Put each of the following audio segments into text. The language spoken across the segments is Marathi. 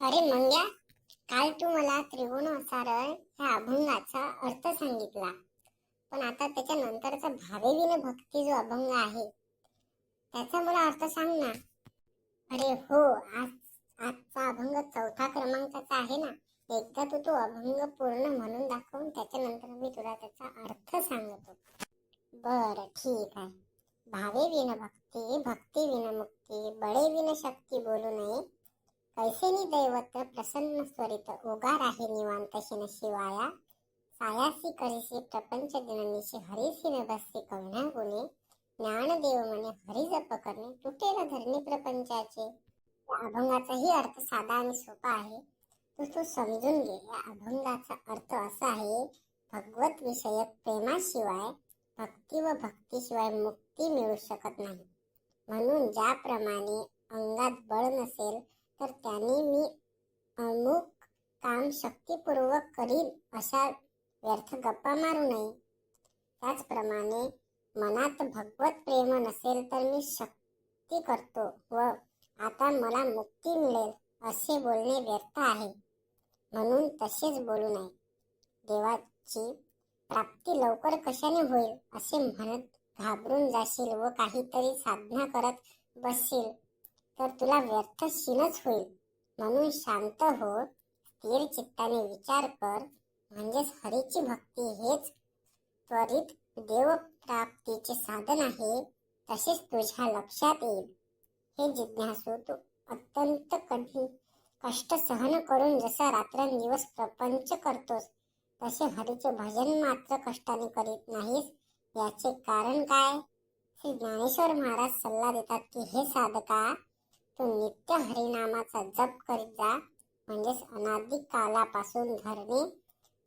अरे मंग्या काल तू मला त्रिगुणासारण ह्या अभंगाचा अर्थ सांगितला. पण आता त्याच्या नंतरचा भावेविन भक्ती जो अभंग आहे त्याचा मला अर्थ सांग ना. अरे हो आज आजचा अभंग चौथा क्रमांकाचा आहे ना. एकदा तू तो अभंग पूर्ण म्हणून दाखवून त्याच्यानंतर मी तुला त्याचा अर्थ सांगतो. बर ठीक आहे. भावे विन भक्ती भक्ती विन मुक्ती बळे विन शक्ती बोलू नये. कैसेनी दैवत प्रसन्न स्वरित उगार आहे निवांत शिन शिवाया. सायासी करिसी प्रपंच दिननिशी हरिसी न कवण्या गुणे ज्ञानदेव म्हणे हरी जप करणे तुटेल धरणी प्रपंचाचे. या अभंगाचाही अर्थ साधा आणि सोपा आहे. तो तू समजून घे. या अभंगाचा अर्थ असा आहे भगवत विषयक प्रेमाशिवाय भक्ती व भक्तीशिवाय मुक्ती मिळू शकत नाही. म्हणून ज्याप्रमाणे अंगात बळ नसेल तर त्याने मी अमुक काम शक्तीपूर्वक करील अशा व्यर्थ गप्पा मारू नये. त्याचप्रमाणे मनात भगवत प्रेम नसेल तर मी शक्ती करतो व आता मला मुक्ती मिळेल असे बोलणे व्यर्थ आहे. म्हणून तसेच बोलू नये. देवाची प्राप्ती लवकर कशाने होईल असे म्हणत घाबरून जाशील व काहीतरी साधना करत बसशील. तर तुला व्यर्थशीलच होईल. म्हणून शांत हो स्थिर चित्ताने विचार कर. म्हणजेच हरीची भक्ती हेच त्वरित देवप्राप्तीचे साधन आहे तसेच तुझ्या लक्षात येईल. हे जिज्ञासू तू अत्यंत कठीण कष्ट सहन करून जसा रात्रंदिवस प्रपंच करतोस तसे हरीचे भजन मात्र कष्टाने करीत नाहीस. याचे कारण काय? श्री ज्ञानेश्वर महाराज सल्ला देतात की हे साधका तू नित्य हरिनामाचा जप करीत जा म्हणजेच अनादी कालापासून धरणे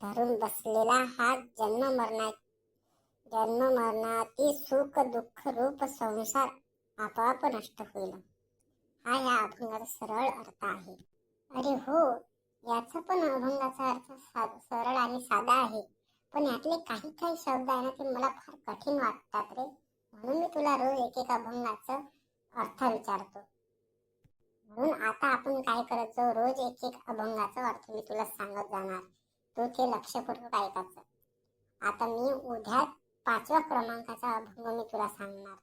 धरून बसलेला हा जन्म मरणा जन्म मरणातील सुख दुःख रूप संसार आपोआप नष्ट होईल. हा या अभंगाचा सरळ अर्थ आहे. अरे हो याचा पण अभंगाचा अर्थ सा- सरळ आणि साधा आहे. पण यातले काही काही शब्द आहे ना ते मला फार कठीण वाटतात रे. म्हणून मी तुला रोज एक एक अभंगाचा अर्थ विचारतो. म्हणून आता आपण काय करत जाऊ रोज एक एक अभंगाचा अर्थ मी तुला सांगत जाणार. तू ते लक्षपूर्वक ऐकायचं. आता मी उद्या पाचव्या क्रमांकाचा अभंग मी तुला सांगणार.